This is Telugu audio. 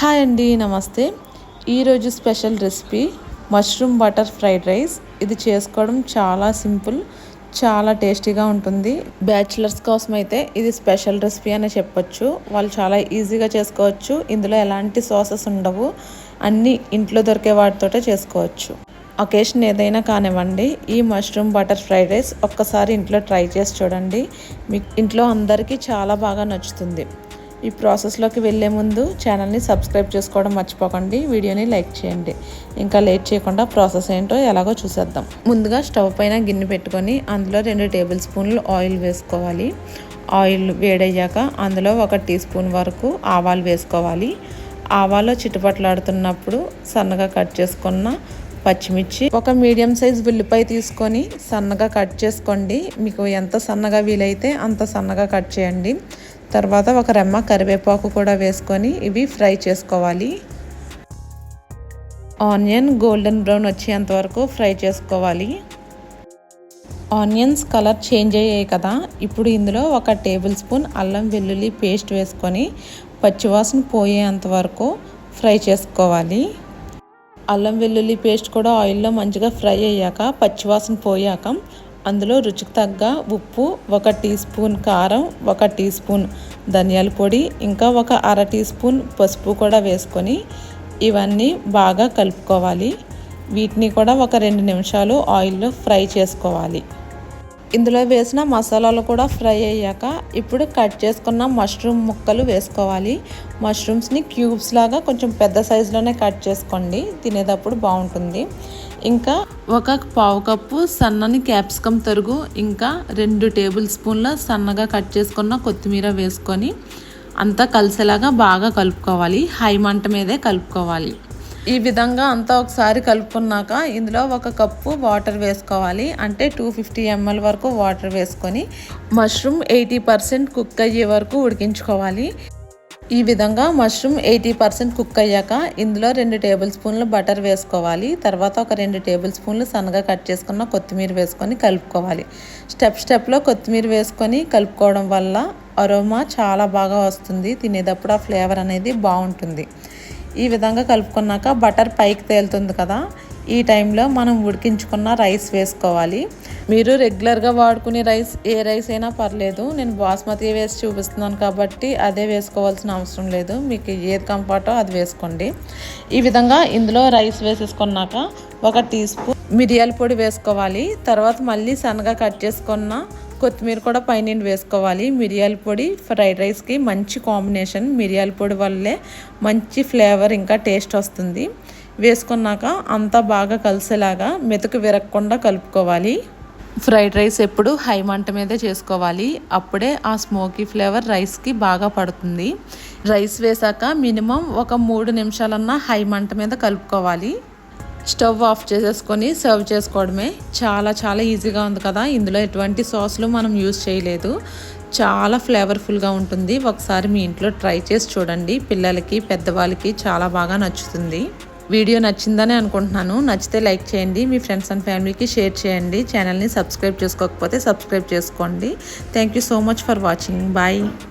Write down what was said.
హాయ్ అండి నమస్తే. ఈరోజు special recipe mushroom butter fried rice. ఇది చేసుకోవడం చాలా సింపుల్ చాలా టేస్టీగా ఉంటుంది. బ్యాచిలర్స్ కోసం అయితే ఇది స్పెషల్ రెసిపీ అని చెప్పొచ్చు. వాళ్ళు చాలా ఈజీగా చేసుకోవచ్చు. ఇందులో ఎలాంటి సాసెస్ ఉండవు. అన్నీ ఇంట్లో దొరికే వాటితోటే చేసుకోవచ్చు. ఒకేషన్ ఏదైనా కానివ్వండి ఈ మష్రూమ్ బటర్ ఫ్రైడ్ రైస్ ఒక్కసారి ఇంట్లో ట్రై చేసి చూడండి. మీకు ఇంట్లో అందరికీ చాలా బాగా నచ్చుతుంది. ఈ ప్రాసెస్లోకి వెళ్ళే ముందు ఛానల్ని సబ్స్క్రైబ్ చేసుకోవడం మర్చిపోకండి. వీడియోని లైక్ చేయండి. ఇంకా లేట్ చేయకుండా ప్రాసెస్ ఏంటో ఎలాగో చూసేద్దాం. ముందుగా స్టవ్ పైన గిన్నె పెట్టుకొని అందులో రెండు టేబుల్ స్పూన్లు ఆయిల్ వేసుకోవాలి. ఆయిల్ వేడయ్యాక అందులో ఒక టీ స్పూన్ వరకు ఆవాలు వేసుకోవాలి. ఆవాలు చిటపట్లాడుతున్నప్పుడు సన్నగా కట్ చేసుకున్న పచ్చిమిర్చి ఒక మీడియం సైజ్ ఉల్లిపాయ తీసుకొని సన్నగా కట్ చేసుకోండి. మీకు ఎంత సన్నగా వీలైతే అంత సన్నగా కట్ చేయండి. తర్వాత ఒక రెమ్మ కరివేపాకు కూడా వేసుకొని ఇవి ఫ్రై చేసుకోవాలి. ఆనియన్ గోల్డెన్ బ్రౌన్ వచ్చేంత వరకు ఫ్రై చేసుకోవాలి. ఆనియన్స్ కలర్ చేంజ్ అయ్యాయి కదా ఇప్పుడు ఇందులో ఒక టేబుల్ స్పూన్ అల్లం వెల్లుల్లి పేస్ట్ వేసుకొని పచ్చివాసన పోయేంత వరకు ఫ్రై చేసుకోవాలి. అల్లం వెల్లుల్లి పేస్ట్ కూడా ఆయిల్లో మంచిగా ఫ్రై అయ్యాక పచ్చివాసన పోయాక అందులో రుచికి తగ్గ ఉప్పు ఒక టీ స్పూన్ కారం ఒక టీ స్పూన్ ధనియాల పొడి ఇంకా ఒక అర టీ స్పూన్ పసుపు కూడా వేసుకొని ఇవన్నీ బాగా కలుపుకోవాలి. వీటిని కూడా ఒక రెండు నిమిషాలు ఆయిల్లో ఫ్రై చేసుకోవాలి. ఇందులో వేసిన మసాలాలు కూడా ఫ్రై అయ్యాక ఇప్పుడు కట్ చేసుకున్న మష్రూమ్ ముక్కలు వేసుకోవాలి. మష్రూమ్స్ని క్యూబ్స్ లాగా కొంచెం పెద్ద సైజులోనే కట్ చేసుకోండి. తినేటప్పుడు బాగుంటుంది. ఇంకా ఒక పావు కప్పు సన్నని క్యాప్సికమ్ తరుగు ఇంకా రెండు టేబుల్ స్పూన్ల సన్నగా కట్ చేసుకున్న కొత్తిమీర వేసుకొని అంతా కలిసేలాగా బాగా కలుపుకోవాలి. హై మంట మీదే కలుపుకోవాలి. ఈ విధంగా అంతా ఒకసారి కలుపుకున్నాక ఇందులో ఒక కప్పు వాటర్ వేసుకోవాలి. అంటే టూ ఫిఫ్టీ ఎంఎల్ వరకు వాటర్ వేసుకొని మష్రూమ్ ఎయిటీ పర్సెంట్ కుక్ అయ్యే వరకు ఉడికించుకోవాలి. ఈ విధంగా మష్రూమ్ ఎయిటీ పర్సెంట్ కుక్ అయ్యాక ఇందులో రెండు టేబుల్ స్పూన్లు బటర్ వేసుకోవాలి. తర్వాత ఒక రెండు టేబుల్ స్పూన్లు సన్నగా కట్ చేసుకున్న కొత్తిమీర వేసుకొని కలుపుకోవాలి. స్టెప్ స్టెప్లో కొత్తిమీర వేసుకొని కలుపుకోవడం వల్ల అరోమా చాలా బాగా వస్తుంది. తినేటప్పుడు ఆ ఫ్లేవర్ అనేది బాగుంటుంది. ఈ విధంగా కలుపుకున్నాక బటర్ పైకి తేలుతుంది కదా. ఈ టైంలో మనం ఉడికించుకున్న రైస్ వేసుకోవాలి. మీరు రెగ్యులర్గా వాడుకునే రైస్ ఏ రైస్ అయినా పర్లేదు. నేను బాస్మతి వేసి చూపిస్తున్నాను కాబట్టి అదే వేసుకోవాల్సిన అవసరం లేదు. మీకు ఏది కంఫర్టో అది వేసుకోండి. ఈ విధంగా ఇందులో రైస్ వేసేసుకున్నాక ఒక టీ స్పూన్ మిరియాల పొడి వేసుకోవాలి. తర్వాత మళ్ళీ సన్నగా కట్ చేసుకున్న కొత్తిమీర కూడా పైన వేసుకోవాలి. మిరియాల పొడి ఫ్రైడ్ రైస్కి మంచి కాంబినేషన్. మిరియాల పొడి వల్లే మంచి ఫ్లేవర్ ఇంకా టేస్ట్ వస్తుంది. వేసుకున్నాక అంతా బాగా కలిసేలాగా మెతుకు విరగకుండా కలుపుకోవాలి. ఫ్రైడ్ రైస్ ఎప్పుడు హై మంట మీదే చేసుకోవాలి. అప్పుడే ఆ స్మోకీ ఫ్లేవర్ రైస్కి బాగా పడుతుంది. రైస్ వేసాక మినిమం ఒక మూడు నిమిషాలన్నా హై మంట మీద కలుపుకోవాలి. స్టవ్ ఆఫ్ చేసేసుకొని సర్వ్ చేసుకోవడమే చాలా చాలా ఈజీగా ఉంది కదా. ఇందులో ఎటువంటి సాస్లు మనం యూజ్ చేయలేదు. చాలా ఫ్లేవర్ఫుల్గా ఉంటుంది. ఒకసారి మీ ఇంట్లో ట్రై చేసి చూడండి. పిల్లలకి పెద్దవాళ్ళకి చాలా బాగా నచ్చుతుంది. వీడియో నచ్చిందని అనుకుంటున్నాను. నచ్చితే లైక్ చేయండి. మీ ఫ్రెండ్స్ అండ్ ఫ్యామిలీకి షేర్ చేయండి. ఛానల్ని సబ్స్క్రైబ్ చేసుకోకపోతే సబ్స్క్రైబ్ చేసుకోండి. Thank you so much for watching. Bye.